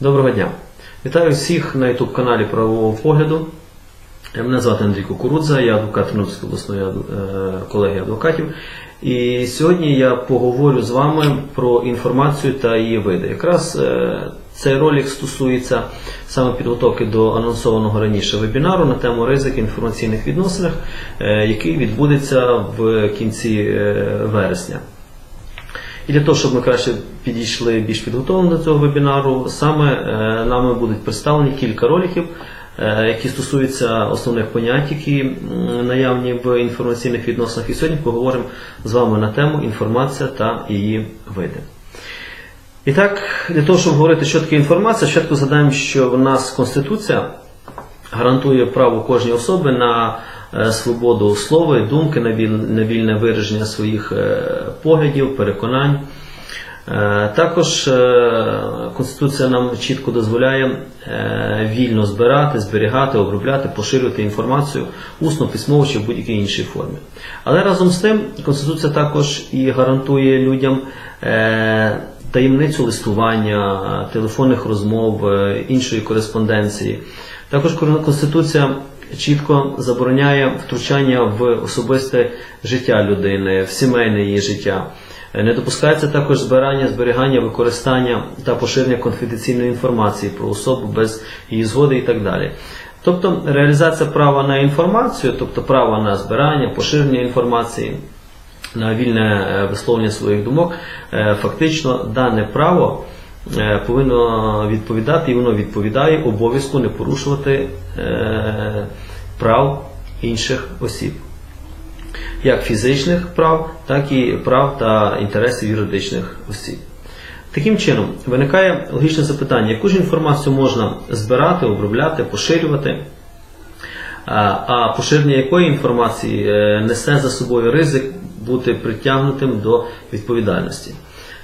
Доброго дня! Вітаю всіх на youtube каналі Правового погляду. Мене звати Андрій Кукурудза, я адвокат Тернопільської обласної е, колегії адвокатів. І сьогодні я поговорю з вами про інформацію та її види. Якраз е, цей ролик стосується саме підготовки до анонсованого раніше вебінару на тему ризик інформаційних відносинах, е, який відбудеться в кінці е, вересня. І для того, щоб ми краще підійшли більш підготовлені до цього вебінару, саме е, нами будуть представлені кілька роликів, е, які стосуються основних понять, які наявні в інформаційних відносинах. І сьогодні поговоримо з вами на тему інформація та її види. І так, для того, щоб говорити, що таке інформація, спочатку згадаємо, що в нас Конституція гарантує право кожній особи на свободу слова і думки, на вільне вираження своїх е, поглядів, переконань. Е, Також е, Конституція нам чітко дозволяє е, вільно збирати, зберігати, обробляти, поширювати інформацію усно, письмово чи в будь-якій іншій формі. Але разом з тим Конституція також і гарантує людям е, таємницю листування, телефонних розмов, е, іншої кореспонденції. Також Конституція чітко забороняє втручання в особисте життя людини, в сімейне її життя. Е, Не допускається також збирання, зберігання, використання та поширення конфіденційної інформації про особу без її згоди і так далі. Тобто реалізація права на інформацію, тобто право на збирання, поширення інформації, на вільне е, висловлення своїх думок, е, фактично дане право повинно відповідати і воно відповідає обов'язку не порушувати е, прав інших осіб як фізичних прав, так і прав та інтересів юридичних осіб. Таким чином, виникає логічне запитання, яку ж інформацію можна збирати, обробляти, поширювати, а поширення якої інформації е, несе за собою ризик бути притягнутим до відповідальності.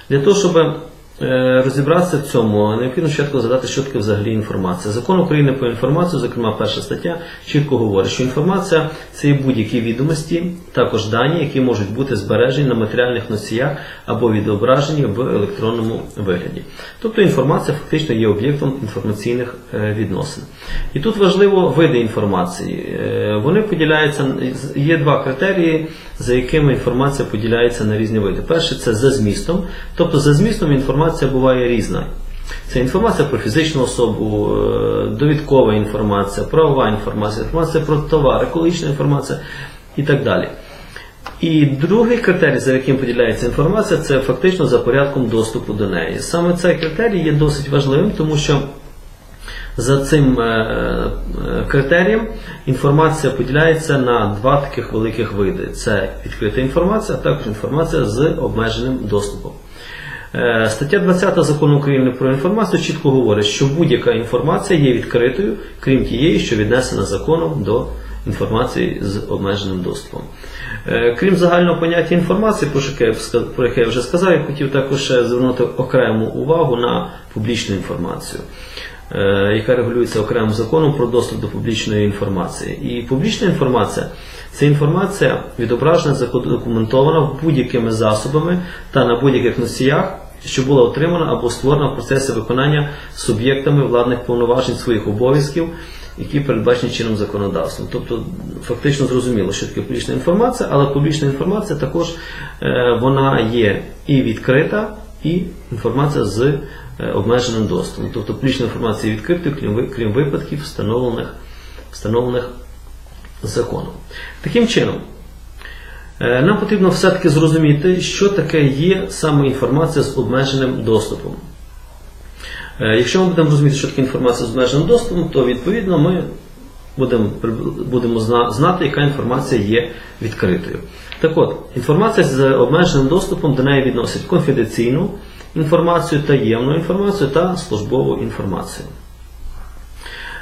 Для того, щоб е, розібратися в цьому, необхідно спочатку задати, що таке взагалі інформація. Закон України про інформацію, зокрема перша стаття, чітко говорить, що інформація це є будь-які відомості, також дані, які можуть бути збережені на матеріальних носіях або відображені в електронному вигляді. Тобто інформація фактично є об'єктом інформаційних е, відносин. І тут важливо види інформації. Е, Вони поділяються, є два критерії, за якими інформація поділяється на різні види. Перше це за змістом, тобто за змістом інформація буває різна. Це інформація про фізичну особу, е, довідкова інформація, правова інформація, інформація про товар, екологічна інформація і так далі. І другий критерій, за яким поділяється інформація, це фактично за порядком доступу до неї. Саме цей критерій є досить важливим, тому що за цим е, е, критерієм інформація поділяється на два таких великих види: це відкрита інформація, а також інформація з обмеженим доступом. Е, Стаття 20 закону України про інформацію чітко говорить, що будь-яка інформація є відкритою, крім тієї, що віднесена законом до інформації з обмеженим доступом. Е, Крім загального поняття інформації, про яке я вже сказав, я хотів також звернути окрему увагу на публічну інформацію, е, яка регулюється окремим законом про доступ до публічної інформації. І публічна інформація це інформація відображена, задокументована будь-якими засобами та на будь-яких носіях, що була отримана або створена в процесі виконання суб'єктами владних повноважень своїх обов'язків, які передбачені чином законодавством. Тобто, фактично зрозуміло, що таке публічна інформація, але публічна інформація також е, вона є і відкрита, і інформація з е, обмеженим доступом. Тобто публічна інформація є відкритою, крім, випадків, встановлених, встановлених законом. Таким чином, нам потрібно все-таки зрозуміти, що таке є саме інформація з обмеженим доступом. Е, Якщо ми будемо розуміти, що таке інформація з обмеженим доступом, то відповідно ми будемо, будемо знати, яка інформація є відкритою. Так от, інформація з обмеженим доступом до неї відносить конфіденційну інформацію, таємну інформацію та службову інформацію.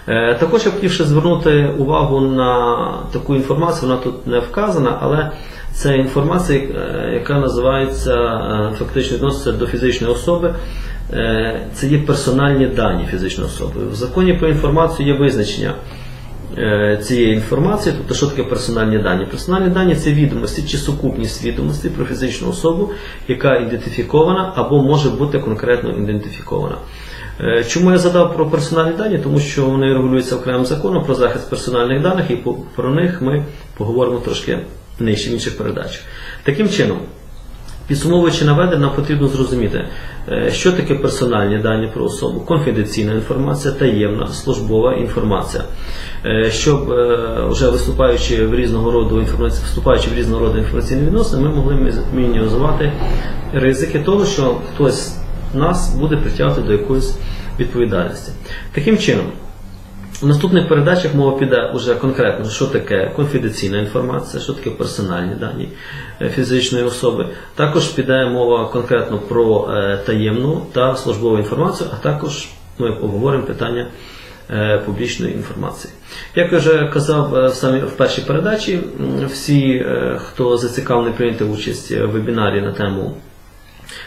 Е, Також я хотів ще звернути увагу на таку інформацію, вона тут не вказана, але це інформація, е, яка називається е, фактично відноситься до фізичної особи. Це є персональні дані фізичної особи. В законі про інформацію є визначення цієї інформації, тобто що таке персональні дані. Персональні дані це відомості чи сукупність відомостей про фізичну особу, яка ідентифікована або може бути конкретно ідентифікована. Е, Чому я задав про персональні дані? Тому що вони регулюються окремим законом про захист персональних даних, і про них ми поговоримо трошки нижче в інших передачах. Таким чином, Підсумовуючи наведене, нам потрібно зрозуміти, е, що таке персональні дані про особу, конфіденційна інформація, таємна, службова інформація. Е, Щоб вже виступаючи в різного роду вступаючи в різного роду інформаційні відносини, ми могли мі- мінімізувати ризики того, що хтось нас буде притягнути до якоїсь відповідальності. Таким чином, в наступних передачах мова піде уже конкретно, що таке конфіденційна інформація, що таке персональні дані е, фізичної особи. Також піде мова конкретно про е, таємну та службову інформацію, а також ми поговоримо питання е, публічної інформації. Як я вже казав в самій в першій передачі, всі, хто зацікавлений прийняти участь в вебінарі на тему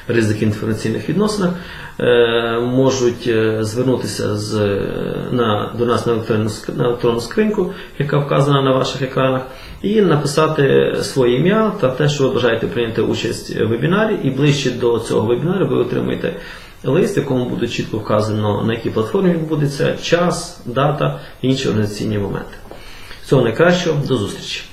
ризики інформаційних відносинах, е, можуть е, звернутися з, на, до нас на електронну, на електронну скриньку, яка вказана на ваших екранах, і написати своє ім'я та те, що ви бажаєте прийняти участь в вебінарі, і ближче до цього вебінару ви отримаєте лист, в якому буде чітко вказано, на якій платформі відбудеться, час, дата і інші організаційні моменти. Всього найкращого, до зустрічі!